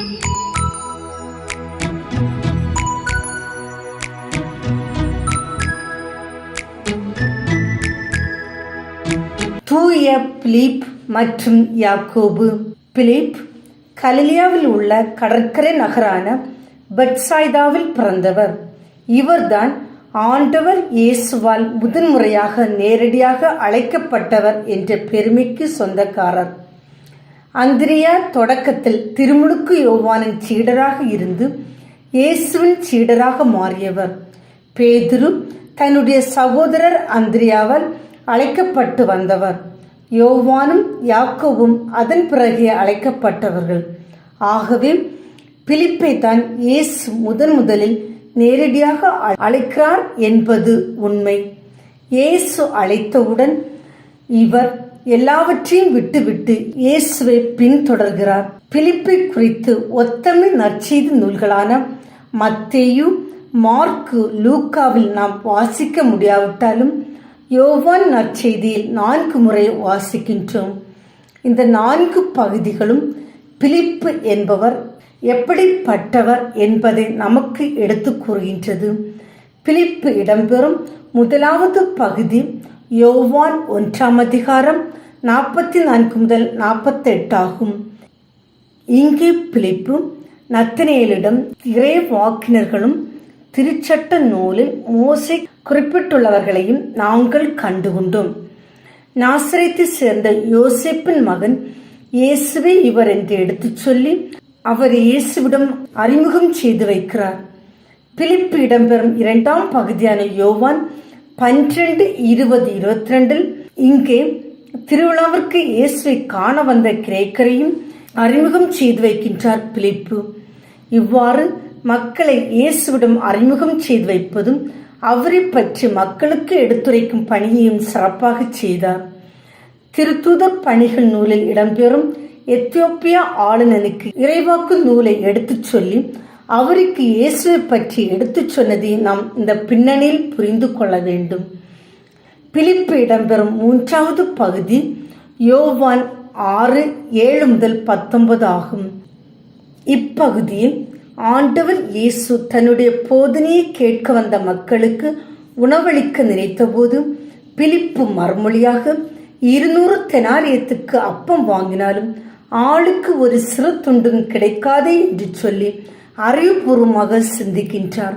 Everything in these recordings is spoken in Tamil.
தூய பிலிப் மற்றும் யாக்கோபு. பிலிப் கலிலியாவில் உள்ள கடற்கரை நகரான பட்சாய்தாவில் பிறந்தவர். இவர்தான் ஆண்டவர் இயேசுவால் முதன்முறையாக நேரடியாக அழைக்கப்பட்டவர் என்ற பெருமைக்கு சொந்தக்காரர். அந்திரியா தொடக்கத்தில் திருமுழுக்கு யோவானின் சீடராக இருந்து இயேசுவின் சீடராக மாறியவர். பேதுரு தன்னுடைய சகோதரர் அந்திரியாவால் அழைக்கப்பட்டு வந்தவர். யோவானும் யாக்கோவும் அதன் பிறகே அழைக்கப்பட்டவர்கள். ஆகவே பிலிப்பை தான் இயேசு முதன் முதலில் நேரடியாக அழைக்கிறார் என்பது உண்மை. இயேசு அழைத்தவுடன் இவர் எல்லாவற்றையும் விட்டுவிட்டு இயேசுவை பின்தொடர்கிறார். பிலிப்பை குறித்து ஒத்தமை நற்செய்தி நூல்களான மத்தேயு மார்க்கு லூக்காவில் நாம் வாசிக்க முடியாவிட்டாலும் யோவான் நற்செய்தியில் நான்கு முறை வாசிக்கின்றோம். இந்த நான்கு பகுதிகளும் பிலிப்பு என்பவர் எப்படிப்பட்டவர் என்பதை நமக்கு எடுத்து கூறுகின்றது. பிலிப்பு இடம்பெறும் முதலாவது பகுதி யோவான் ஒன்றாம் அதிகாரம் நாற்பத்தி நான்கு முதல் நாற்பத்தெட்டு ஆகும். இங்கே பிழைப்பும் நத்தனேலிடம் இறை வாக்கினர்களும் திருச்சட்ட நூலில் மோசை குறிப்பிட்டுள்ளவர்களையும் நாங்கள் கண்டுகொண்டோம். நாசிரியத்தை சேர்ந்த யோசிப்பின் மகன் இயேசுவே இவர் என்று எடுத்துச் சொல்லி அவர் இயேசுவிடம் அறிமுகம் செய்து வைக்கிறார். பிலிப்பு இடம்பெறும் இரண்டாம் பகுதியான யோவான் பன்னிரண்டு இருபது இருபத்தி ரெண்டில் இங்கே திருவிழாவிற்கு இயேசுவை காண வந்த கிரேக்கரையும் அறிமுகம் செய்து வைக்கின்றார் பிலிப்பு. இவ்வாறு மக்களை இயேசுவிடம் அறிமுகம் செய்து வைப்பதும் அவரை பற்றி மக்களுக்கு எடுத்துரைக்கும் பணியையும் சிறப்பாக செய்தார். திருத்தூதர் பணிகள் நூலில் இடம்பெறும் எத்தியோப்பியா ஆளுநனுக்கு இறைவாக்கு நூலை எடுத்துச் சொல்லி அவருக்கு இயேசுவை பற்றி எடுத்துச் சொன்னதை நாம் இந்த பின்னணியில் புரிந்து கொள்ள வேண்டும். பிலிப்பு இடம்பெறும் மூன்றாவது பகுதி யோவான் ஆறு ஏழு முதல் பத்தொன்பது ஆகும். இப்பகுதியில் ஆண்டவர் இயேசு தன்னுடைய போதனையை கேட்க வந்த மக்களுக்கு உணவளிக்க நினைத்தபோது பிலிப்பு மறுமொழியாக இருநூறு தெனாரியத்துக்கு அப்பம் வாங்கினாலும் ஆளுக்கு ஒரு சிறு துண்டும் கிடைக்காதே என்று சொல்லி அறிவுபூர்வமாக சிந்திக்கின்றார்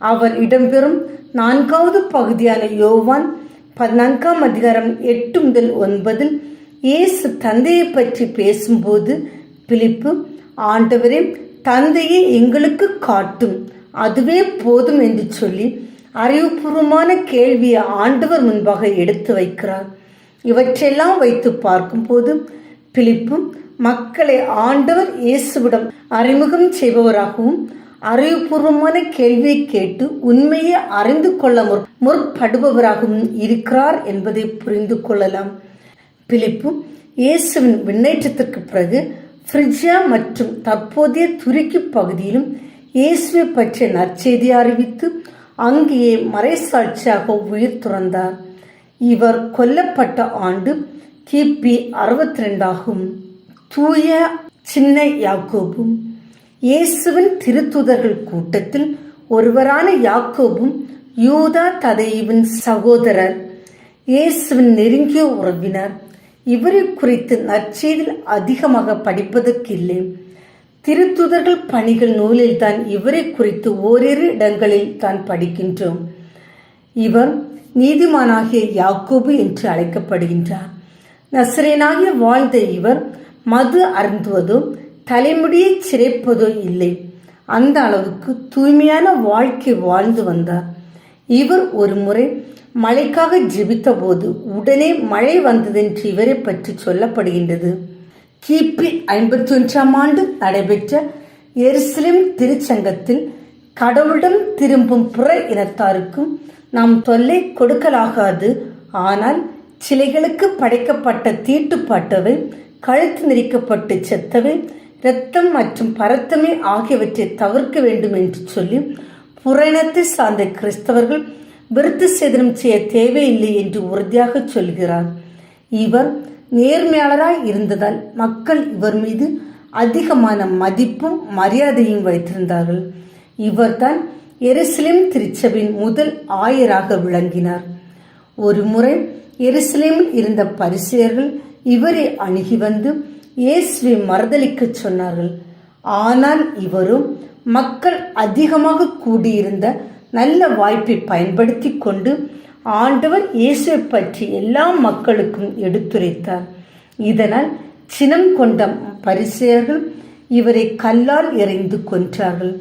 அவர் இடம்பெறும் நான்காவது பகுதியான யோவான் பதினான்காம் அதிகாரம் எட்டு முதல் ஒன்பதில் இயேசு தந்தையை பற்றி பேசும்போது பிலிப்பு ஆண்டவரே தந்தையை எங்களுக்கு காட்டும். அதுவே போதும் என்று சொல்லி அறிவுபூர்வமான கேள்வியை ஆண்டவர் முன்பாக எடுத்து வைக்கிறார். இவற்றெல்லாம் வைத்து பார்க்கும்போது பிலிப்பும் மக்களை ஆண்டவர் இயேசுவிடம் அறிமுகம் செய்பவராகவும் அறிவுபூர்வமான கேள்வியை கேட்டு உண்மையை அறிந்து கொள்ள முற் முற்படுபவராகவும் இருக்கிறார் என்பதை புரிந்து கொள்ளலாம். பிலிப்பு இயேசுவின் விண்ணேற்றத்திற்கு பிறகு ஃப்ரிஜியா மற்றும் தற்போதைய துருக்கி பகுதியிலும் இயேசுவை பற்றிய நற்செய்தி அறிவித்து அங்கேயே மறைசாட்சியாக உயிர் துறந்தார். இவர் கொல்லப்பட்ட ஆண்டு கிபி அறுபத்தி ரெண்டாகும் தூய சின்ன யாக்கோபும் இயேசுவின் திருத்துதர்கள் கூட்டத்தில் ஒருவரான யாக்கோபும் யூதா ததைவின் சகோதரர் இயேசுவின் நெருங்கிய உறவினர் இவரை குறித்து நற்செய்தில் அதிகமாக படிப்பதற்கு இல்லை திருத்துதர்கள் பணிகள் நூலில் தான் இவரை குறித்து ஓரிரு இடங்களில் தான் படிக்கின்றோம். இவர் நீதிமானாகிய யாக்கோபு என்று அழைக்கப்படுகின்றார். நசரேனாகிய வாழ்ந்த இவர் மது அருந்துவதோ தலைமுடியை சிறைப்பதோ இல்லை. அந்த அளவுக்கு தூய்மையான வாழ்க்கை வாழ்ந்து வந்தார். இவர் ஒரு முறை மழைக்காக ஜெபித்த போது உடனே மழை வந்ததென்று இவரை பற்றி சொல்லப்படுகின்றது. கிபி ஐம்பத்தி ஒன்றாம் ஆண்டு நடைபெற்ற எருசலேம் திருச்சங்கத்தில் கடவுளிடம் திரும்பும் புற இனத்தாருக்கும் நாம் தொல்லை கொடுக்கலாகாது. ஆனால் சிலைகளுக்கு படைக்கப்பட்ட தீட்டுப்பட்டவை கழுத்து நெரிக்கப்பட்டு செத்தவை இரத்தம் மற்றும் பரத்தமே ஆகியவற்றை தவிர்க்க வேண்டும் என்று சொல்லி புறணத்தை சார்ந்த கிறிஸ்தவர்கள் விருத்து சேதனம் செய்ய தேவையில்லை என்று உறுதியாக சொல்கிறார். இவர் நேர்மையாளராய் இருந்ததால் மக்கள் இவர் மீது அதிகமான மதிப்பும் மரியாதையும் வைத்திருந்தார்கள். இவர்தான் எருசலேம் திருச்சபின் முதல் ஆயராக விளங்கினார். ஒரு முறை எருசலேமில் இருந்த பரிசேயர்கள் இவரை அணுகி வந்து இயேசுவை மறுதளிக்க சொன்னார்கள். ஆனால் இவரும் மக்கள் அதிகமாக கூடியிருந்த நல்ல வாய்ப்பை பயன்படுத்தி கொண்டு ஆண்டவர் இயேசுவை பற்றி எல்லா மக்களுக்கும் எடுத்துரைத்தார். இதனால் சினம் கொண்ட பரிசெயர்கள் இவரை கல்லால் எறிந்து கொன்றார்கள்.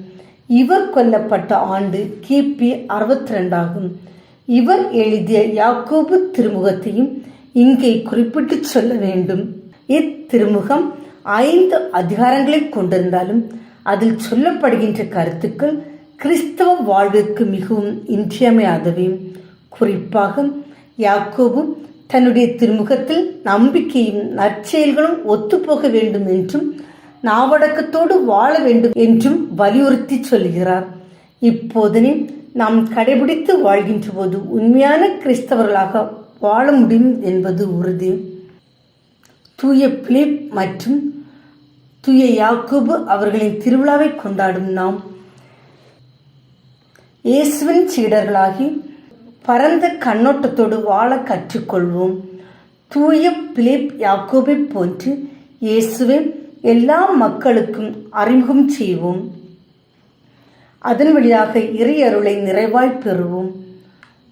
இவர் கொல்லப்பட்ட ஆண்டு கிபி அறுபத்தி ரெண்டாகும் இவர் எழுதிய யாக்கோபு திருமுகத்தையும் இங்கே குறிப்பிட்டு சொல்ல வேண்டும். இத்திருமுகம் ஐந்து அதிகாரங்களை கொண்டிருந்தாலும் அதில் சொல்லப்படுகின்ற கருத்துக்கள் கிறிஸ்தவ வாழ்விற்கு மிகவும் இன்றியமையாதவை. குறிப்பாக யாக்கோபு தன்னுடைய திருமுகத்தில் நம்பிக்கையும் நற்செயல்களும் ஒத்துப்போக வேண்டும் என்றும் நாவடக்கத்தோடு வாழ வேண்டும் என்றும் வலியுறுத்தி சொல்கிறார். இப்போதனே நாம் கடைபிடித்து வாழ்கின்ற போது உண்மையான கிறிஸ்தவர்களாக வாழ முடியும் என்பது உறுதி. தூய பிலிப் மற்றும் தூய யாக்கோபு அவர்களின் திருவிழாவை கொண்டாடும் நாம். இயேசுவின் சீடர்களாகி பரந்த கண்ணோட்டத்தோடு வாழ கற்றுக்கொள்வோம். தூய பிலிப் யாக்கோபை போன்று இயேசுவை எல்லா மக்களுக்கும் அறிமுகம் செய்வோம். அதன் வழியாக இறை அருளை நிறைவாய் பெறுவோம்.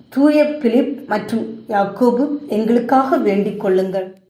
தூய பிலிப் மற்றும் யாக்கோபு எங்களுக்காக வேண்டிக் கொள்ளுங்கள்.